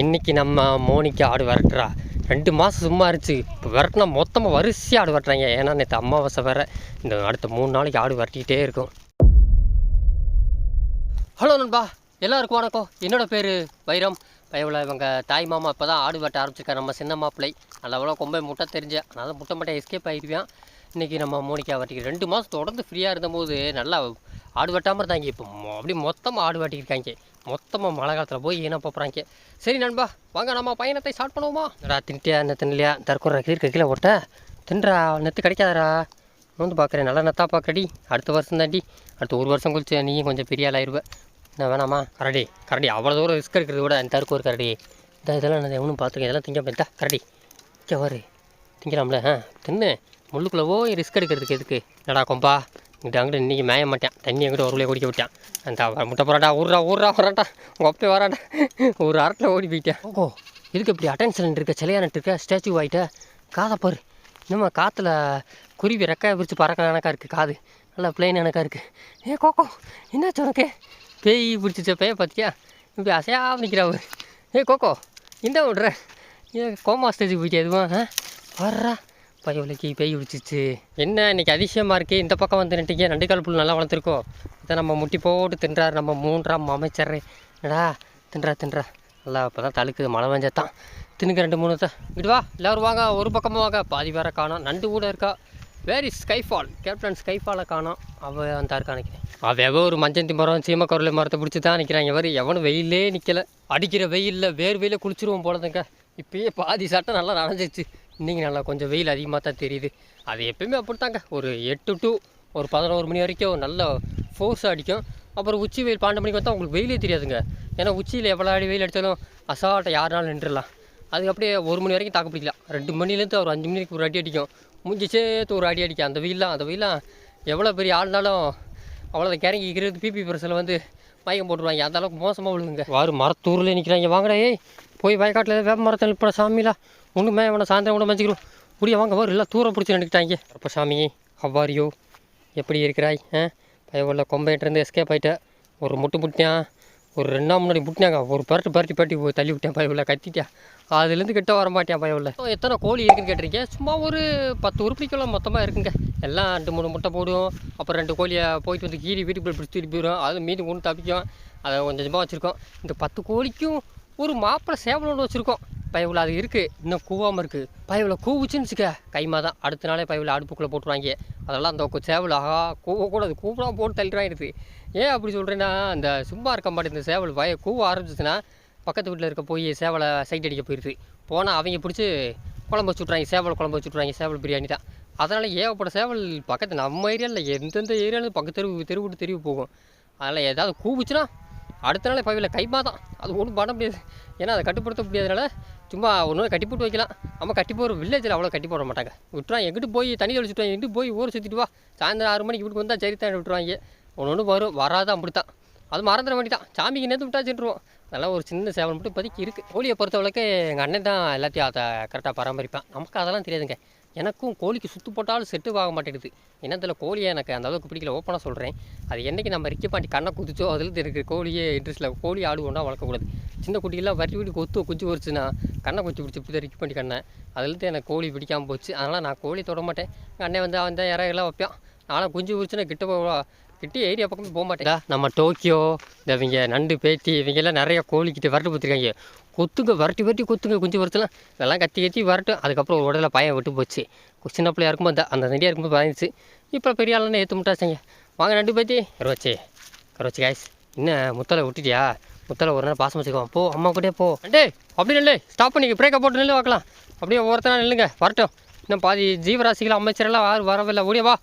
இன்னைக்கு நம்ம மோனிக்கு ஆடு விரட்டுறா. ரெண்டு மாதம் சும்மா இருந்துச்சு. இப்போ விரட்டினா மொத்தமாக வரிசையாக ஆடு விரட்டுறாங்க. ஏன்னா நேற்று அமாவாசை வேறு. இந்த அடுத்த மூணு நாளைக்கு ஆடு விரட்டிக்கிட்டே இருக்கும். ஹலோ நண்பா. எல்லாருக்கும் வணக்கம். என்னோட பேர் வைரம். பயவில் இவங்க தாய் மாமா இப்போ தான் ஆடு வெட்ட ஆரம்பிச்சிருக்காரு நம்ம சின்ன மாப்பிள்ளை. நல்லவளோ கொம்பை முட்டை தெரிஞ்சேன். அதனால் முட்டை மட்டும் எஸ்கேப் ஆகிடுவேன் இன்றைக்கி நம்ம மோனிக்கா வெட்டிக்கு ரெண்டு மாதம் தொடர்ந்து ஃப்ரீயாக இருந்தபோது நல்லா ஆடு வெட்டாமல் இருந்தாங்க. இப்போ அப்படியே மொத்தமாக ஆடு வெட்டியிருக்காங்க மொத்தமாக மழை காலத்தில் போய் ஏன்னா போகிறாங்க சரி நண்பா வாங்க நம்ம பயணத்தை ஸ்டார்ட் பண்ணுவோமா? ரா தின்ட்டியா என்ன தின்னலையா? தற்கொலை கீழே கீழே ஓட்ட. தின்றா நெத்து கிடைக்காதடா. வந்து பார்க்குறேன் நல்லா நெத்தா பார்க்கடி அடுத்த வருஷம் தாண்டி. அடுத்த ஒரு வருஷம் கழிச்சு நீயும் கொஞ்சம் பெரிய ஆளாயிருவேன் என்ன வேணாமா? கரடி கரடி. அவ்வளோ தூரம் ரிஸ்க் இருக்கிறத விட அந்த தருக்கு ஒரு கரடி. இந்த இதெல்லாம் நான் எவனும் பார்த்துருக்கேன் இதெல்லாம் திங்க கரடி. இங்கே வரு திங்கலாம்ல ஆ? தின்னு. முள்ளுக்குள்ளே போய் ரிஸ்க் எடுக்கிறதுக்கு எதுக்கு? என்னடா கொம்பா? இங்கிட்ட அங்கிட்ட இன்றைக்கி மேய மாட்டேன். தண்ணி எங்கிட்ட ஒரு குடிக்க விட்டான். அந்த முட்டை போறாடா ஊர்றா ஊர்றா வராட்டா உங்கள் அப்பே வராடா ஒரு அரட்டில் ஓடி போயிட்டேன். ஓ இதுக்கு இப்படி அட்டென்ஷன் இருக்க சிலையானிட்டு இருக்க ஸ்டாச்சு ஆகிட்ட காதை பாரு. இன்னும் காற்றுல குருவி ரெக்காய பிரித்து பறக்க எனக்கா இருக்குது காது. நல்லா பிளெயின் எனக்கா இருக்குது ஏ கோக்கோ என்னாச்சு உனக்கு? பேய் பிடிச்சிச்ச பேய பார்த்தியா இப்படி அசையாக நிற்கிறாவு ஏ கோக்கோ இந்த விட்ற. ஏ கோமா ஸ்டேஜுக்கு போயிட்டே எதுவும்? ஆ? வர்றா. பையவளைக்கு பேய் பிடிச்சிச்சு என்ன இன்னைக்கு அதிசயமாக இருக்குது இந்த பக்கம் வந்து நின்ட்டீங்க நண்டு புல் நல்லா வளர்த்துருக்கோம் இதை நம்ம முட்டி போட்டு தின்றார் நம்ம மூன்றாம் அமைச்சர். என்னடா? தின்றா தின்றா. நல்லா இப்போ தான் தழுக்குது. மழை வெஞ்சத்தான் தின்னுக்க ரெண்டு மூணு தான் இங்கிட்டு வா. எல்லோரும் வாங்க. ஒரு பக்கமாக வாங்க. பாதி வேற காணோம். நண்டு கூட இருக்கா? வேரி ஸ்கைஃபால் கேப்டன் ஸ்கைஃபாலை காணோம். அவள் வந்தா இருக்கா நினைக்கிறேன் அவள் ஒரு மஞ்சந்தி மரம் சீமக்கருளை மரத்தை பிடிச்சி தான் நிற்கிறாங்க எவர் எவனும் வெயிலே நிற்கலை அடிக்கிற வெயிலில் வேர் வெயில குளிச்சிருவோம் போலதுங்க. இப்பயே பாதி சட்டை நல்லா நனைஞ்சிச்சு இன்றைக்கி நல்லா கொஞ்சம் வெயில் அதிகமாக தான் தெரியுது. அது எப்பயுமே அப்படித்தாங்க. ஒரு எட்டு டு ஒரு பதினோரு மணி வரைக்கும் நல்ல ஃபோர்ஸ் அடிக்கும். அப்புறம் உச்சி வெயில் பன்னெண்டு மணிக்கு வந்தால் உங்களுக்கு வெயிலே தெரியாதுங்க. ஏன்னா உச்சியில் எவ்வளோ அடி வெயில் அடித்தாலும் அசால்ட்டை யாருனாலும் நின்றுடலாம். அதுக்கு அப்படியே ஒரு மணி வரைக்கும் தாக்கு பிடிக்கலாம். ரெண்டு மணிலேருந்து ஒரு அஞ்சு மணிக்கு ஒரு அடி அடிக்கும். முடிஞ்சு சேர்த்து ஒரு அடி அடிக்கும். அந்த வெயிலாம் அந்த வெயிலாம் எவ்வளோ பெரிய ஆள்னாலும் அவ்வளோ கிறங்கி இருக்கிறது பிபி பிரஸில் வந்து மயக்கம் போட்டுருவாங்க. அந்த அளவுக்கு மோசமாக விழுதுங்க வாரு மரத்தூரில் நிற்கிறாங்க வாங்கடா ஏய் போய் வயக்காட்டில் வேப்ப மரத்தில் இப்போ ஒன்றுமே வேணாம் சாயந்தரம் கூட மஞ்சிக்கிறோம் முடிய வாங்க வரும் எல்லாம் தூரம் பிடிச்சி நின்றுக்கிட்டாங்க அப்போ சாமி அவ்வாரியோ எப்படி இருக்கிறாய்? ஆ? பயவுள்ள கொம்பையிட்டேருந்து எஸ்கேப் ஆகிட்டேன் ஒரு முட்டு முட்டினான் ஒரு ரெண்டு நாள் முன்னாடி முட்டினாங்க. ஒரு பரட்டு பரட்டி பரட்டி போய் தள்ளி விட்டேன் பயவுள்ள கத்திட்டேன். அதுலேருந்து கிட்ட வர மாட்டேன் பயவுள்ள. எத்தனை கோழி இருக்குன்னு கேட்டிருக்கீங்க? சும்மா ஒரு பத்து உருப்படிக்கெல்லாம் மொத்தமாக இருக்குங்க. எல்லாம் ரெண்டு மூணு முட்டை போடும். அப்புறம் ரெண்டு கோழியை போயிட்டு வந்து கீறி வீட்டுக்குள்ளே பிடிச்சி தூக்கிட்டு போயிடும். அது மீதி ஒன்று தப்பிக்கும். அதை கொஞ்சம் கொஞ்சமாக வச்சுருக்கோம். இந்த பத்து கோழிக்கும் ஒரு மாப்பிள்ளை சேவல் ஒன்று வச்சுருக்கோம். பயவில் அது இருக்குது இன்னும் கூவாமல் இருக்குது பயவில் கூவுச்சுன்னு வச்சுக்க கைமா தான் அடுத்த நாளே பயவில் அடுப்புக்குள்ளே போட்டுருவாங்க. அதெல்லாம் அந்த சேவல் ஆஹா கூவக்கூடாது கூவலாம் போட்டு தள்ளிடுவாங்க ஏன் அப்படி சொல்கிறேன்னா அந்த சும்மா இருக்க மாட்டேன் இந்த சேவல். பய கூவ ஆரம்பிச்சிச்சுன்னா பக்கத்து வீட்டில் இருக்க போய் சேவலை சைட் அடிக்க போயிடுது. போனால் அவங்க பிடிச்சி குழம்பு வச்சுட்றாங்க சேவல் குழம்பு வச்சுட்றாங்க சேவல் பிரியாணி தான். அதனால் ஏகப்பட்ட சேவல் பக்கத்து நம்ம ஏரியாவில் எந்தெந்த ஏரியாவில் பக்கத்து தெருவு தெரு விட்டு தெருவு போகும். அதனால் ஏதாவது கூவுச்சுன்னா அடுத்த நாள் பவியில் கைமா தான் அது ஒன்றும் பண்ண முடியாது. ஏன்னா அதை கட்டுப்படுத்த முடியாதனால சும்மா ஒன்று கட்டி போட்டு வைக்கலாம். நம்ம கட்டி போகிற வில்லேஜில் அவ்வளோ கட்டி போட மாட்டாங்க. விட்டுருவாங்க. எங்கிட்டு போய் தண்ணி தெளிச்சுட்டு எங்கிட்டு போய் ஊரை சுற்றிட்டு வா. சாயந்தரம் ஆறு மணிக்கு வீட்டுக்கு வந்தால் சரி தான் விட்டுருவாங்க. ஒன்று ஒன்று வரும். வராது அப்படி தான் அது மறந்துட வேண்டியதான் சாமிக்கு நேற்று விட்டா சென்றுருவோம். அதெல்லாம் ஒரு சின்ன சேவல் மட்டும் இப்போதைக்கு இருக்குது கோழியை பொறுத்தவரைக்கு எங்கள் அண்ணன் தான் எல்லாத்தையும் அதை கரெக்டாக பராமரிப்பேன். நமக்கு அதெல்லாம் தெரியாதுங்க. எனக்கும் கோழிக்கு சுத்து போட்டாலும் செட்டு ஆக மாட்டேங்குது. என்னத்தில் கோழியை எனக்கு? அந்த அளவுக்கு பிடிக்கல. ஓப்பனாக சொல்கிறேன் அது என்றைக்கு நம்ம ரிக்கி பாண்டி கண்ணை குதிச்சோ அதுலேருந்து எனக்கு கோழியே இன்ட்ரெஸ்ட்டில் கோழி ஆடு ஒன்றா வளர்க்கக்கூடாது. சின்ன குட்டிகள்லாம் வரி வீடு கொத்து குஞ்சு வச்சுன்னா கண்ணை குச்சி பிடிச்சி பிடிச்ச ரிக்கி பாண்டி கண்ணை. அதுலேருந்து எனக்கு கோழி பிடிக்காமல் போச்சு. அதனால் நான் கோழி தொட மாட்டேன். எங்கள் அண்ணன் வந்து அவன் தான் இறையெல்லாம் வைப்பான். நானும் குஞ்சு உரிச்சுன்னா கிட்ட போவா கிட்ட ஏரியா பக்கமே போக மாட்டேன். நம்ம டோக்கியோ இந்த இவங்க நண்டு பேத்தி இவங்க எல்லாம் நிறைய கோழிக்கிட்ட வரட்டு பார்த்துருக்காங்க கொத்துங்க வரட்டி வரட்டி கொத்துங்க குஞ்சு வரத்துலாம் இதெல்லாம் கத்தி கத்தி வரட்டும் அதுக்கப்புறம் ஒரு உடல விட்டு போச்சு. சின்ன பிள்ளையா இருக்கும்போது அந்த அந்த நண்டியாக இருக்கும்போது பயந்துச்சு. இப்போ பெரிய ஆளுன்னு ஏற்று முட்டாச்சுங்க. வாங்க நண்டு பற்றி கருவச்சி கருவச்சி காய்ஸ் என்ன முத்தலை விட்டுட்டியா? முத்தலை ஒரு நேரம் பாசம் வச்சுக்கோம் போ அம்மா கூட போ. அண்டே அப்படி நில்லு. ஸ்டாப் பண்ணி பிரேக்கை போட்டு நில்லு பார்க்கலாம் அப்படியே ஒவ்வொருத்தனா நில்லுங்க. வரட்டும். இன்னும் பாதி ஜீவராசிகள் அமைச்சரெல்லாம் யாரும் வரவில்லை. ஓடியவா வா.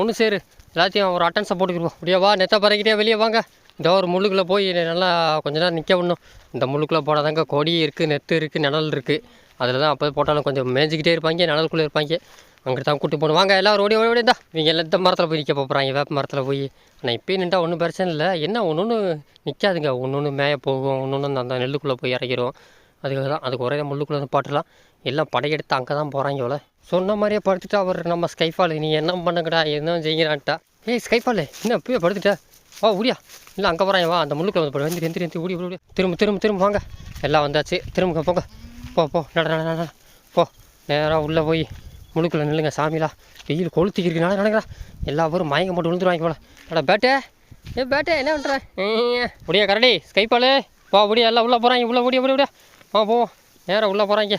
ஒன்று சேரு. எல்லாத்தையும் ஒரு அட்டன்ஸை போட்டுக்கிடுவோம். அப்படியே வா. நெத்த பறக்கிட்டே வெளியே வாங்க. இந்த ஒரு முள்ளுக்குள்ளே போய் நல்லா கொஞ்ச நேரம் நிற்க விடணும். இந்த முள்ளுக்குள்ளே போடாதாங்க கொடி இருக்குது நெத்து இருக்குது நிழல் இருக்குது. அதில் தான் அப்போ போட்டாலும் கொஞ்சம் மேய்ஞ்சிக்கிட்டே இருப்பாங்க நிழலுக்குள்ளே இருப்பாங்க. அங்கிட்டு தான் கூட்டி போகணும். வாங்க எல்லோரும் ஓடி ஓடி ஓடி தான் இவங்க எல்லாம் இந்த மரத்தில் போய் நிற்க போகிறாங்க வேப்ப மரத்தில் போய். ஆனால் இப்போயும் நின்றா ஒன்றும் பிரச்சனை இல்லை. என்ன ஒன்று ஒன்று நிற்காதுங்க. ஒன்று ஒன்று மேய போகும் ஒன்று ஒன்று அந்த நெல்லுக்குள்ளே போய் இறங்கிரும். அதுக்காக தான் அதுக்கு ஒரே முள்ளுக்குள்ளே பாட்டலாம். எல்லாம் படையெடுத்து அங்கே தான் போகிறாங்க இவ்வளோ சொன்ன மாதிரியே படுத்துட்டா அவர் நம்ம ஸ்கைஃபால் நீ என்ன பண்ணுங்கடா என்ன செய்கிறான்ட்டா. ஏய் ஸ்கைஃபால் என்ன இப்போயே படுத்துட்டா? வா ஓடியா. இல்லை அங்கே போகிறாங்க வா. அந்த முள்ளுக்குள்ள வந்து எந்திரி எந்திரி எந்திரி ஓடி ஓடி திரும்ப திரும்ப திரும்ப வாங்க. எல்லாம் வந்தாச்சு. திரும்ப போங்க. போ போ. நட நட போ. நேராக உள்ளே போய் முழுக்குள்ள நில்லுங்க சாமிலா. வெயில் கொளுத்திக்கிறதுனால நினைக்கிறேன் எல்லா பேரும் மயங்க போட்டு விழுந்துருவாங்க போல. அட பேட்டே. ஏ பேட்டே என்ன பண்ணுறேன் முடியா கரடி. ஸ்கைப்பாலு. போ முடியா எல்லாம் உள்ளே போகிறாங்க உள்ளே ஓடி முடிய ஆ போவோம் நேராக உள்ளே போகிறாங்க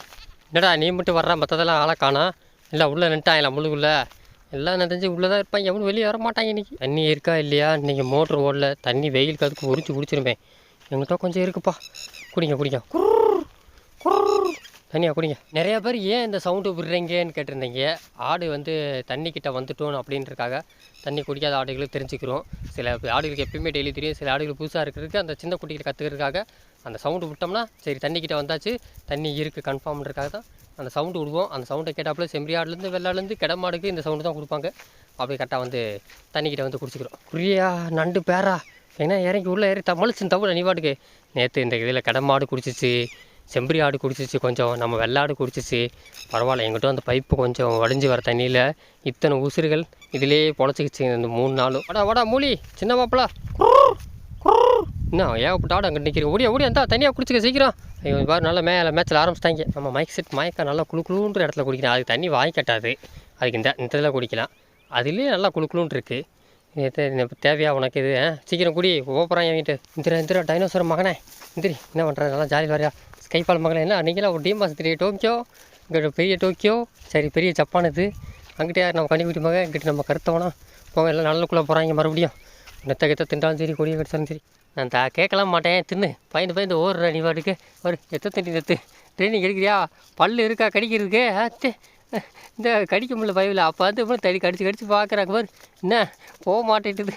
என்னடா நீ மட்டும் வர்ற? மற்றதெல்லாம் ஆளை காணா. இல்லை உள்ளே நின்ட்டாங்களா முழுக்குள்ளே எல்லாம் நினைஞ்சு உள்ளே தான் இருப்பாங்க எவனும் வெளியே வர மாட்டாங்க இன்றைக்கி தண்ணி இருக்கா இல்லையா? இன்றைக்கி மோட்ரு ஓடல. தண்ணி வெயில் கதுக்கு உரிச்சு குடிச்சிருப்பேன். எங்கிட்ட கொஞ்சம் இருக்குப்பா. குடிங்க குடிங்க. குர்ர், குடிங்க. நிறைய பேர் ஏன் இந்த சவுண்டு விடுறீங்கன்னு கேட்டிருந்தீங்க. ஆடு வந்து தண்ணி கிட்டே வந்துட்டோம் அப்படின்றக்காக தண்ணி குடிக்காத ஆடுகளுக்கு தெரிஞ்சுக்கிறோம். சில ஆடுகளுக்கு எப்பயுமே டெய்லி தெரியும். சில ஆடுகள் புதுசாக இருக்கிறதுக்கு அந்த சின்ன குட்டிகளை கற்றுக்கிறதுக்காக அந்த சவுண்டு விட்டோம்னா சரி தண்ணி வந்தாச்சு. தண்ணி இருக்குது கன்ஃபார்ம்ன்றக்காக தான் அந்த சவுண்டு விடுவோம் அந்த சவுண்டை கேட்டாப்புல செம்பரியாடுலேருந்து வெள்ளாடுலேருந்து கிடமாடுக்கு இந்த சவுண்டு தான் கொடுப்பாங்க. அப்படி கரெக்டாக வந்து தண்ணிக்கிட்ட வந்து குடிச்சிக்கிறோம். குறியா நண்டு பேரா. ஏன்னா இறங்கி உள்ளே ஏறி தமிழ்ச்சின் தமிழ் நீ பாட்டுக்கு. நேற்று இந்த இதில் கிடமாடு குடிச்சிச்சு செம்பரி ஆடு குடிச்சிச்சு கொஞ்சம் நம்ம வெள்ளாடு குடிச்சிச்சு. பரவாயில்ல எங்கிட்ட அந்த பைப்பு கொஞ்சம் வடிஞ்சு வர தண்ணியில் இத்தனை உசுறுகள் இதிலேயே பொழைச்சிக்கிச்சு இந்த மூணு நாளும். வாடா வாடா மூலி சின்ன மாப்பிளா. என்ன ஏகப்பட்ட ஆடு அங்கே நிற்கிறேன் ஓடியா ஓடியா இருந்தால் தனியாக குடிச்சிக்க சீக்கிரம். ஐயோ பாரு நல்லா மேலே மேட்சில் ஆரம்பிச்சிட்டாங்க. நம்ம மைக் செட் மயக்கா நல்லா குளு இடத்துல குடிக்கலாம் அதுக்கு தண்ணி வாங்கி கட்டாது. அதுக்கு இந்த இந்த இதில் குடிக்கலாம். அதுலேயே நல்லா குளு இருக்குது இது தேவையா உனக்கு இது சீக்கிரம் குடி. ஓப்பறான் என் வீட்டு இந்திரா இந்திரா டைனோசர் மகனே. இந்திரி என்ன பண்ணுற நல்லா ஜாலி வரையா ஸ்கைபால் மகனே என்ன? நீங்களாம் ஒரு டீம் தெரிய டோக்கியோ? இங்கே பெரிய டோக்கியோ? சரி பெரிய ஜப்பான் இது யார்? நம்ம கண்டுபிடி மகன். இங்கிட்ட நம்ம கருத்தவனா? போங்க எல்லாம் நல்லக்குள்ளே போகிறாங்க மறுபடியும். நெத்த கெத்த திண்டாலும் சரி கொடியை கடிச்சாலும் சரி. நான் தா கேட்கலாம் மாட்டேன். தின்னு. பயந்து பயந்து ஓடுற நீ பாட்டுக்கு. ஒரு எத்த தண்ணி நெத்து ட்ரைனிங் எடுக்கிறியா? பல்லு இருக்கா? கடிக்கிறதுக்கு? ஆத்தே இந்த கடிக்க முடியல பயவில் அப்போ வந்து அப்புறம் தடி கடிச்சு கடிச்சு பார்க்குறாங்க பாரு என்ன? போக மாட்டேங்குது.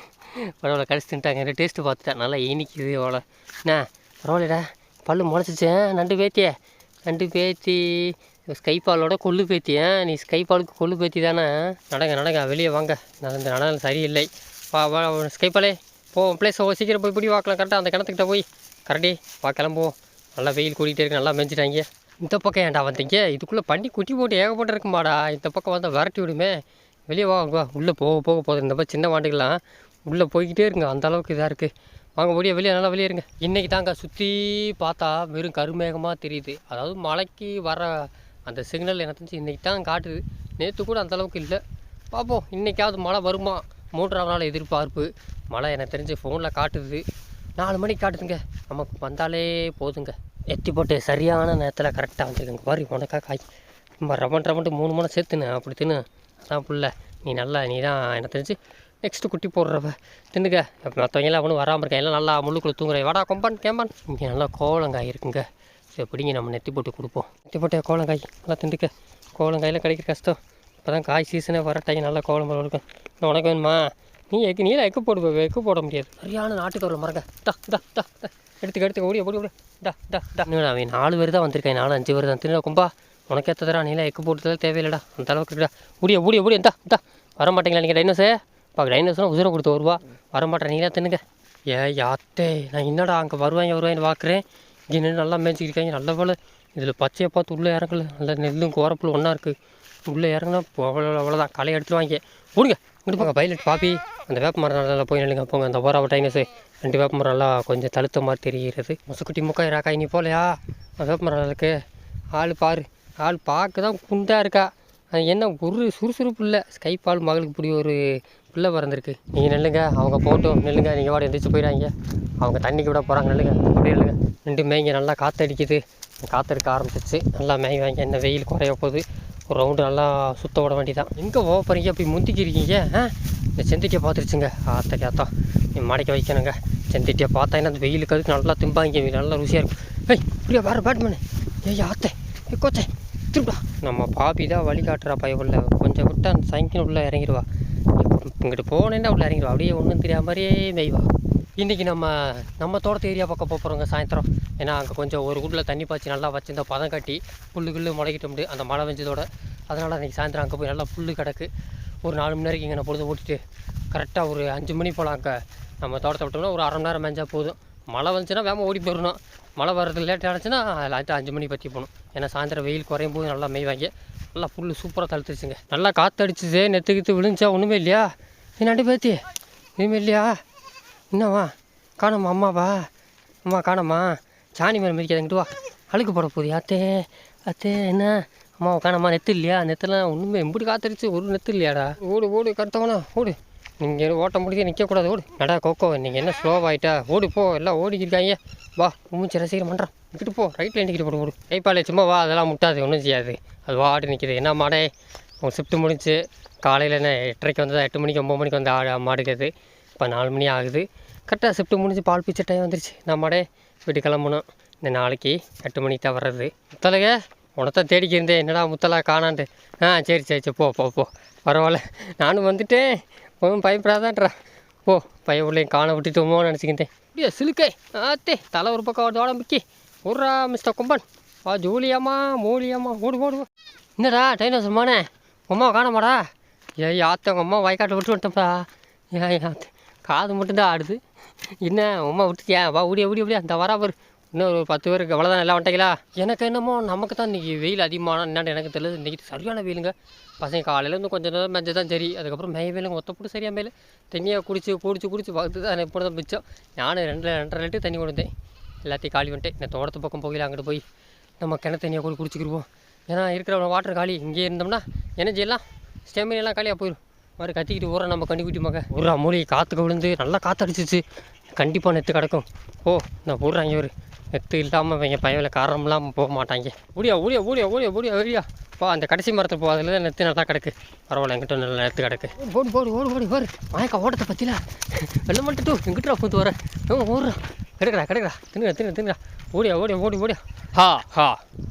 பரவாயில்ல கடிச்சு தின்ட்டாங்க. டேஸ்ட்டு பார்த்துட்டேன் நல்லா இனிக்குது அவ்வளோ என்ன? பரவாயில்லடா. பல்லு முளைச்சிச்சேன் நண்டு பேத்தியே. நண்டு பேத்தி. ஸ்கைபாலோட கொள்ளு பேத்தியா நீ ஸ்கைபாலுக்கு கொள்ளு பேத்தி தானே? நடங்க நடங்க. வெளியே வாங்க. நடந்த நடனம் சரியில்லை. வா வா ஸ்கைபாலே போ பிளேஸ் சீக்கிரம் போய் பிடி பார்க்கலாம் கரெக்டாக அந்த கிணத்துக்கிட்ட போய். கரெக்டி வா கிளம்புவோம் நல்லா வெயில் கூட்டிகிட்டே இருக்கு நல்லா மெஞ்சிட்டாங்க. இந்த பக்கம் ஏன்டா வந்தீங்க? இதுக்குள்ளே பண்ணி குட்டி போட்டு ஏகப்பட்டு இருக்குமாடா. இந்த பக்கம் வந்தால் விரட்டி விடுமே. வெளியே வா வா உள்ளே போக போக போதும் இந்த மாதிரி சின்ன வாண்டுகள்லாம் உள்ளே போய்கிட்டே இருங்க அந்த அளவுக்கு இதாக இருக்குது வாங்க வெளியே வெளியே நல்லா வெளியே இருங்க. இன்றைக்கி தாங்க சுற்றி பார்த்தா வெறும் கருமேகமாக தெரியுது. அதாவது மழைக்கு வர அந்த சிக்னல் என்ன தெரிஞ்சு இன்றைக்கி தான் காட்டுது. நேற்று கூட அந்த அளவுக்கு இல்லை. பார்ப்போம் இன்றைக்காவது மழை வருமா? மூன்றாவது நாள் எதிர்பார்ப்பு. மழை எனக்கு தெரிஞ்சு ஃபோனில் காட்டுது. நாலு மணிக்கு காட்டுதுங்க. நமக்கு வந்தாலே போதுங்க. எத்தி போட்டு சரியான நேரத்தில் கரெக்டாக வந்துருக்குங்க பாரு உனக்கா காய். நம்ம ரவன் ரவன்ட்டு மூணு மணி சேர்த்துன்னு. அப்படி தின்னு. அதான் புள்ள. நீ நல்லா நீ தான் எனக்கு தெரிஞ்சு நெக்ஸ்ட்டு குட்டி போடுறவ. தின்னுங்க மற்றவங்க எல்லாம் ஒன்றும் வராமல் இருக்கேன். எல்லாம் நல்லா முள்ளுக்குள்ள தூங்குறேன் வாடா கொம்பான் கேம்பான். இங்கே நல்லா கோலங்காய் இருக்குங்க. எப்படிங்க நம்ம நெத்தி போட்டு கொடுப்போம். நெத்தி போட்டு கோலங்காய். நல்லா திண்டுக்க கோலங்காயெல்லாம் கிடைக்கிற கஷ்டம். இப்போ தான் காய் சீசனே வர டைம் நல்லா கோலம் போல இருக்கும் உனக்கு வேணுமா? நீ எக்கு நீல எக்கு போடு எக்கு போட முடியாது. சரியான நாட்டுக்கவரில் மறங்க டா டா டா டா. எடுத்துக்க எடுத்துக்க. ஓடி ஓடி ஓடி. டா டா டா. இன்னும் அவன் நாலு பேர் தான் வந்திருக்கேன். நாலு அஞ்சு பேர் தான். திரும்ப கும்பா. உனக்கு ஏற்றதரா நீலாம் எக்கு போட்டதெல்லாம் தேவையில்லடா. அந்த அளவுக்கு இருக்குடா. ஓடிய ஓடிய ஓடிய. இந்தா இந்தா வர மாட்டீங்களா நீங்கள் டைனோஸே? பார்க்க டைனோஸ்லாம் உசுரம் கொடுத்து வருவா. வர மாட்டேன் நீங்களா தின்னுங்க. ஏ யாத்தே. நான் என்னடா அங்கே வருவாங்க வருவாங்கன்னு பார்க்குறேன் இங்கே நின்று நல்லா மேய்ச்சிருக்காங்க நல்ல போல் இதில் பச்சையை பார்த்து உள்ளே இறங்கல. நல்ல நெல்லும் கோரப்புல் ஒன்றா இருக்குது உள்ளே இறங்கினா அவ்வளோ அவ்வளோதான். களை எடுத்துருவாங்க ஓடுங்க. இங்கிட்டு போங்க. பைலட் பாப்பி அந்த வேப்ப மரம் நல்லா போய் நில்லுங்க. போங்க. அந்த ஓராவ டைனஸு ரெண்டு வேப்ப மரம் நல்லா கொஞ்சம் தழுத்த மாதிரி தெரிகிறது. முசுக்குட்டி முக்காய் ராக்காய் நீ போகலையா அந்த வேப்ப மரம் இருக்கு. ஆள் பாரு. ஆள் பார்க்க தான் குண்டாக இருக்கா. அது என்ன ஒரு சுறுசுறுப்பு இல்லை. ஸ்கைப்பால் மகளுக்கு இப்படி ஒரு பிள்ளை பிறந்திருக்கு. நீங்கள் நெல்லுங்க. அவங்க போட்டும். நெல்லுங்க. நீங்கள் வாட எந்திரிச்சு போயிடாங்க அவங்க தண்ணிக்கு விட போகிறாங்க நெல்லுங்க. அப்படியே நெல்லுங்க. ரெண்டு மேய்ங்க. நல்லா காற்றடிக்குது காற்றடிக்க ஆரம்பிச்சிச்சு நல்லா மேய்வாங்க என்ன வெயில் குறைய போகுது. ஒரு ரவுண்டு நல்லா சுத்த விட வேண்டியதான் எங்கே போக போகிறீங்க அப்படி முந்திக்கிறீங்க ஆ? இந்த செந்திட்டியை பார்த்துருச்சுங்க. ஆத்தடி ஆத்தா நீ மடக்கி வைக்கணுங்க. செந்திட்டியை பார்த்தா என்ன அந்த வெயிலுக்கு அதுக்கு நல்லா திம்பாங்க. நல்லா ருசியாக இருக்கும். ஏய் இப்படியா வேறு பேட்மேனு. ஏய் ஆத்தே ஏ கோச்சே திருப்பா நம்ம பாப்பி தான் வழி காட்டுறா பயவுள்ள கொஞ்சம் விட்டு அந்த சைக்கிள் உள்ளே இறங்கிடுவா. இங்கிட்டு போனேன்னா உள்ளே இறங்கிடுவா. அப்படியே ஒன்றும் தெரியாத மாதிரியே மெய்வா. இன்றைக்கி நம்ம நம்ம தோட்டத்து ஏரியா பக்கம் போகிறோங்க சாயந்தரம். ஏன்னா அங்கே கொஞ்சம் ஒரு குண்டில் தண்ணி பாய்ச்சி நல்லா வச்சிருந்த பதம் கட்டி புல்லு கில்லு முடியும் அந்த மழை வெஞ்சதோட அதனால் அன்றைக்கி சாயந்தரம் அங்கே போய் நல்லா புல்லு கிடக்கு. ஒரு நாலு மணி நேரம் இங்கே நான் பொழுது ஓட்டிட்டு கரெக்டாக ஒரு அஞ்சு மணி போல் அங்கே நம்ம தோட்டத்தை விட்டோம்னா ஒரு அரை மணி நேரம் மேஞ்சால் போதும். மழை வந்துச்சுன்னா வேகமாக ஓடி போயிடணும். மழை வர்றது லேட் ஆச்சுன்னா லாஸ்ட்டு அஞ்சு மணி பற்றி போகணும். ஏன்னா சாயந்தரம் வெயில் குறையும் போது நல்லா மேய்வாங்க. நல்லா புல் சூப்பராக தழுத்துருச்சுங்க. நல்லா காற்று அடிச்சுது கித்து விழுந்துச்சா ஒன்றுமே இல்லையா? என்னாடி பேத்தி. ஒன்றுமே இல்லையா? என்னவா காணம்மா அம்மாவா அம்மா காணம்மா. சாணி மேலே மிதிக்காதுங்கிட்டு வா. அழுக்கு போட போகுது. அத்தே அத்தே என்ன? அம்மா காணம்மா நெத்து இல்லையா? நெத்துலாம் ஒன்றுமே எப்படி காத்தடிச்சு ஒரு நெத்து இல்லையாடா? ஓடு ஓடு கருத்தவனா ஓடு. நீங்கள் ஓட்ட முடியாது நிற்கக்கூடாது ஓடு. நடா கோக்கோ நீங்கள் என்ன ஸ்லோவாகிட்டா ஓடு போ. எல்லாம் ஓடிக்கிருக்காங்க. வா மூச்சு ரசிகர் பண்ணுறான் இங்கிட்டு போ. ரைட்டில் நிற்கிட்டு போடு ஓடு. கைப்பாலே சும்மா வா. அதெல்லாம் முட்டாது ஒன்றும் செய்யாது. அது வாடி நிற்கிது என்ன மாடே? உன் ஷிஃப்ட்டு முடிஞ்சு காலையில் என்ன எட்டரைக்கு வந்ததா? எட்டு மணிக்கு ஒம்பது மணிக்கு வந்து ஆடு மாடுக்கிறது இப்போ நாலு மணி ஆகுது. கரெக்டாக ஷிஃப்ட்டு முடிஞ்சு பால் பிச்சை டைம் வந்துருச்சு. நம்மடே மாடே வீட்டு கிளம்பணும் இந்த நாளைக்கு எட்டு மணிக்கு தான் வர்றது முத்தலக உனத்தை தேடிக்கி இருந்தேன். என்னடா முத்தலா காணான்ட்டு ஆ சரி சரி சரி போ போ போ. பரவாயில்ல. நானும் வந்துட்டேன். ஒன்றும் பயப்படாதான்றா. போ பையன் உள்ளே காண விட்டுட்டோமோன்னு நினச்சிக்கிட்டேன். அப்படியே சிலுக்கை. ஆத்தே தலை ஒரு பக்கம் வருது. உடம்புக்கு ஓடுறா மிஸ்டர் கும்பன். வா ஜூலியாம்மா மூலியாம்மா ஓடு ஓடு என்னடா டைனோசர் மானே? உம்மா காணமாடா? ஏய் ஆத்த உங்கள் அம்மா வயக்காட்டை விட்டு வந்துட்டப்பா ஏய் ஆத்தே. காது மட்டும்தான் ஆடுது. என்ன உம்மா விட்டுட்டியா? வா ஓடியா ஓடி ஓடியா அந்த வரா பாரு. இன்னும் ஒரு பத்து பேருக்கு அவ்வளோதான் எல்லாம் வந்துட்டீங்களா? எனக்கு என்னமோ நமக்கு தான் இன்றைக்கி வெயில் அதிகமான என்னன்னு எனக்கு தெரியல. இன்றைக்கி சரியான வெயிலுங்க. பசங்க காலையிலேருந்து கொஞ்சம் நேரம் மேய்ஞ்சு தான் சரி. அதுக்கப்புறம் மேய வெயிலும் ஒத்த போட்டு சரியாக மேலே தண்ணியை குடிச்சு குடிச்சு குடிச்சு பார்த்து தான் இப்போ தான் மிச்சம். நானும் ரெண்டு ரெண்டரை லிட்டர் தண்ணி கொடுத்தேன் எல்லாத்தையும் காலி வந்துட்டேன் இந்த தோட்டத்து பக்கம் போகல அங்கிட்டு போய் நம்ம கிணத்து தண்ணியை கூட குடிச்சிக்கிருவோம். ஏன்னா இருக்கிற வாட்டர் காலி. இங்கே இருந்தோம்னா எனர்ஜி எல்லாம் ஸ்டெமினி எல்லாம் காலியாக போயிடும் மாதிரி கத்திக்கிட்டு ஊற நம்ம கண்டுபிடி மக. ஒரு மூலிகை காற்றுக்கு விழுந்து நல்லா காற்று அடிச்சிச்சு கண்டிப்பாக நெத்து கிடக்கும். ஓ நான் போடுறாங்க ஒரு நெத்து இல்லாமல் இவங்க பயவில் காரணம் இல்லாமல் போக மாட்டாங்க. ஊடியா ஊடியா ஊடியா ஊடியா ஊடியா ஊடியா பா அந்த கடைசி மரத்தை போ அதில் தான் நெத்து நல்லா கிடக்கு. பரவாயில்ல எங்கிட்ட நல்லா நெத்து கிடக்கு. போடு போடு ஓடு ஓடி ஓடு. மயக்கா ஓட்டத்தை பற்றில வெள்ள மட்டும் டூ எங்கிட்ட பூத்து வர. ஓடுறா கிடக்குறா கிடக்குறா தின்னுடா தின்னு தின்னுடா. ஓடியா ஓடியா ஓடி ஓடியா. ஹா ஹா.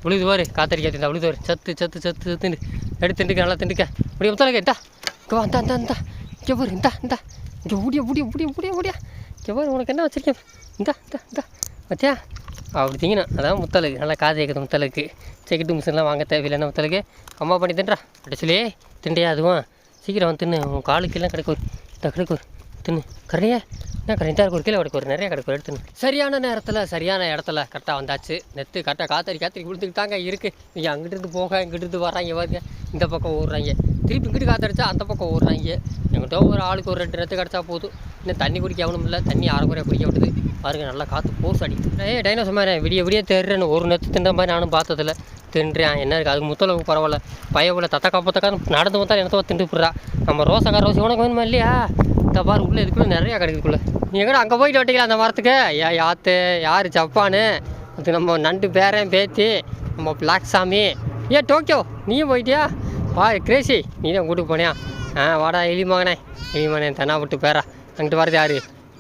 உழுது வாரு காத்தடிக்க திண்டா உழுது வாரு சத்து சத்து சத்து சத்துன்னு. எடுத்து திண்டுக்க நல்லா திண்டுக்க. முடிய முத்தால கேட்டா இங்கே வா இந்தா இந்தா இந்தா. இங்கே பாரு இந்தா இந்தா. இங்கே ஓடியா ஓடியா ஓடியா ஓடியா ஓடியா. இங்கே பாரு உனக்கு என்ன வச்சிருக்கேன்? இந்தா இந்தா இந்தா. பார்த்தியா அப்படி திங்கினா அதான் முத்தலுக்கு நல்லா காது கேட்குது முத்தலுக்கு செக்கெட்டு மிஷின்லாம் வாங்க தேவையில்லைன்னா முத்தலுக்கு அம்மா பண்ணி தின்றா. அடிச்சுலே திண்டையா அதுவும்? சீக்கிரம் வந்து தின்னு. உன் காலுக்கெல்லாம் கிடைக்கும் இந்த கிடைக்கும் எடுத்துன்னு. தின்னு கரையா என்ன கரெக்டாக இருக்கு ஒரு கிலோ ஒரு நிறைய கிடைக்கும் எடுத்துன்னு. சரியான நேரத்தில் சரியான இடத்துல கரெக்டாக வந்தாச்சு. நெத்து கரெக்டாக காத்தடி காத்தடி கொடுத்துக்கிட்டாங்க இருக்குது இங்கே அங்கிட்டு இருந்து போக இங்கிட்டு இருந்து வர்றாங்க இந்த பக்கம் ஓடுறாங்க. திருப்பி இங்கிட்டு காத்தடிச்சா அந்த பக்கம் ஓடுறாங்க. எங்கிட்ட ஒரு ஆளுக்கு ஒரு ரெண்டு நெத்து கிடச்சா போதும். இன்னும் தண்ணி குடிக்க அவனும் இல்லை. தண்ணி அரைக்குறையாக குடிக்க விடுது. பாருங்க நல்லா காற்று போர்ஸ் அடிக்கும் ஏ டைனோசர் மாதிரி விடிய விடிய தேடுறேன்னு ஒரு நெத்து தின்ற மாதிரி நானும் பார்த்ததில்ல. தின்றேன் என்ன இருக்குது அது முத்தளவுக்கு பரவாயில்ல. பயவில் தத்தக்கா பத்தக்கா நடந்து வந்தால் என்னத்தோ தின்று போடுறா நம்ம ரோசக்கா ரோசி உனக்கு வேணுமா இல்லையா? இந்த பாரு உள்ளே இதுக்குள்ளே நிறையா கிடைக்குதுக்குள்ளே நீ எங்கடா அங்கே போயிட்டு வட்டிக்கலாம் அந்த மரத்துக்கு ஏ யாத்து யார் ஜப்பானு? அது நம்ம நண்டு பேரன் பேத்தி நம்ம பிளாக் சாமி ஏ டோக்கியோ நீயும் போயிட்டியா? வா கிரேசி நீ தான் கூட்டிட்டு போனியா? ஆ வாடா எலி மகனே. எலி மகனே விட்டு பேரா அங்கிட்டு வரது யாரு?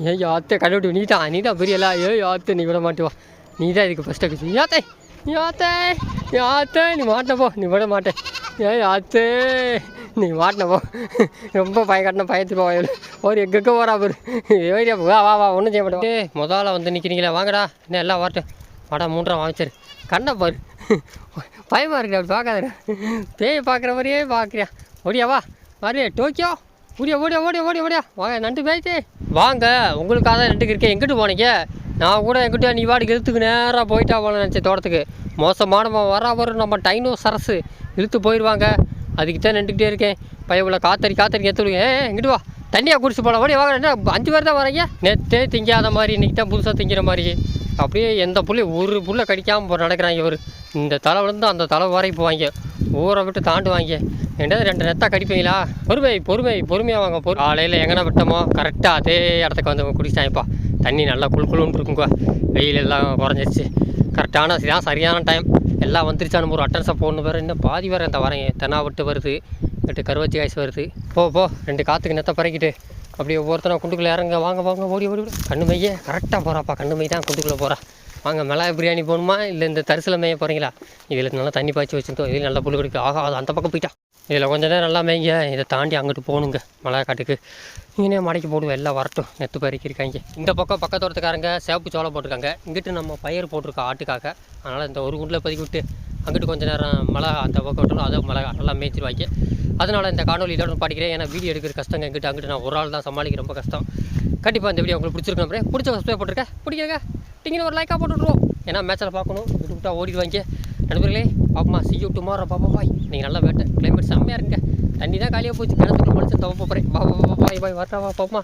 ஏய் யாத்தே கண்டுபிடி நீ தான் நீ தான் பெரியலா? ஏய் யாத்தே நீ விட மாட்டுவா நீ தான் இதுக்கு ஃபஸ்ட்டு ஏத்தே யாத்தே. யாத்தே யாத்தே நீ மாட்டப்போ நீ விட மாட்டேன். ஏய் ஆத்தே நீ மாட்டினப்போ ரொம்ப பயக்கட்டின பயத்து போவாயில் ஒரு எங்கே போகிறா பாரு. ஏரியா வா வா வா ஒன்றும் செய்ய மாட்டேன். ஏ முதல்ல வந்து நிற்கிறீங்களே வாங்கடா. என்ன எல்லாம் வரட்டும் வாடா மூன்றா வாங்கிச்சாரு. கண்ணை பாரு. பயமாக இருக்கு அப்படி பார்க்காத பேய் பார்க்குற மாதிரியே பார்க்குறியா. ஓடியா வா. வரே டோக்கியோ. ஓடியா ஓடியா ஓடியா ஓடியா ஓடியா. வாங்க நண்டு பேய்த்து. வாங்க உங்களுக்காக தான் நண்டுக்கு இருக்கேன். எங்கிட்டு போனீங்க? நான் கூட எங்கிட்ட நீ வாடி இழுத்துக்கு நேராக போயிட்டா போல நினச்சேன் தோட்டத்துக்கு. மோசமானவன் வரா வரும். நம்ம டைனோ சரசு இழுத்து போயிடுவாங்க அதுக்கு தான் நின்றுக்கிட்டே இருக்கேன். பயவுல காத்தடி காத்தடி எத்துடுங்க ஏ எங்கிட்டு வா. தண்ணியாக குடிச்சு போகலாம் ஓடி வாங்க. என்ன அஞ்சு பேர் தான் வரீங்க நேற்றே திங்காத மாதிரி இன்றைக்கி தான் புதுசாக திங்கிற மாதிரி. அப்படியே எந்த புள்ளி ஒரு புள்ளை கடிக்காமல் போ நடக்கிறாங்க இவர். இந்த தலை விழுந்து அந்த தலை வரை போவாங்க. ஊரை விட்டு தாண்டுவாங்க. என்னது ரெண்டு நெத்தா கடிப்பீங்களா? பொறுமை பொறுமை பொறுமையாக வாங்க. பொறு காலையில் எங்கன்னா விட்டோமோ கரெக்டாக அதே இடத்துக்கு வந்து குடிச்சிட்டாங்கப்பா. தண்ணி நல்லா குளு குழுன்னு இருக்குங்க. வெயில் எல்லாம் குறைஞ்சிருச்சு. கரெக்டான இதான் சரியான டைம் எல்லாம் வந்துருச்சானு ஒரு அட்டன்ஸை போடணும் வேறு. இன்னும் பாதி வேறு இந்த வரேன் தென்னா விட்டு வருது. எட்டு கருவச்சி காய்ச்சி வருது. போ போ. ரெண்டு காற்றுக்கு நெத்த பறக்கிட்டு. அப்படியே ஒவ்வொருத்தனை குண்டுக்குள்ளே இறங்க. வாங்க வாங்க. ஓடி ஓடி கண்ணு மைய. கரெக்டாக போகிறாப்பா கண்ணு மை தான் குண்டுக்குள்ளே போகிறா வாங்க மிளகாய் பிரியாணி போகணுமா? இல்லை இந்த தரிசில மேய போகிறீங்களா இதில் நல்லா தண்ணி பாய்ச்சி வச்சுருந்தோம். இதில் நல்லா புல் கிடைக்கும் ஆகா அது அந்த பக்கம் போயிட்டா. இதில் கொஞ்ச நேரம் நல்லா மேய்ங்க. இதை தாண்டி அங்கிட்டு போகணுங்க. மலை காட்டுக்கு. இங்கே மடைக்கு போடுவோம் எல்லாம் வரட்டும். நெத்து பறிக்கி இருக்காங்க இந்த பக்கம் பக்கத்தோரத்துக்காரங்க சேப்பு சோளம் போட்டிருக்காங்க. இங்கிட்டு நம்ம பயிர் போட்டிருக்கோம் ஆட்டுக்காக. அதனால் இந்த ஒரு குண்டில் பதுக்கி விட்டு அங்கிட்டு கொஞ்சம் நேரம் மழை அந்த பக்கம் விட்டாலும் அதை மழை நல்லா மேய்ச்சிருவாங்க. அதனால் இந்த காணொலி இதோட பாடிக்கிறேன். ஏன்னா வீடியோ எடுக்கிற கஷ்டங்க. எங்கிட்ட அங்கிட்டு நான் ஒரு ஆள் தான் சமாளிக்க ரொம்ப கஷ்டம். கண்டிப்பாக இந்த வீடியோ உங்களுக்கு பிடிச்சிருக்கோம் அப்படியே பிடிச்ச சப்ஸ்கிரைப் போட்டிருக்கேன் பிடிக்கிறங்க டிங்கின்னு ஒரு லைக்காக போட்டுவிட்ருவோம் ஏன்னா மேட்சில் பார்க்கணும். விட்டு விட்டா ஓடிடுவாங்க. நண்பர்களே பாப்பமா சி யூ டுமாரோ பாப்பா பாய். நீங்கள் நல்லா வேட்டை. கிளைமேட் செம்மையாக இருங்க தண்ணி தான் காலியாக போச்சு. கிணத்துக்குள்ள மனுஷன் தவ போகிறேன் பா பாய் பாய். வரட்டா வா பாப்பமா.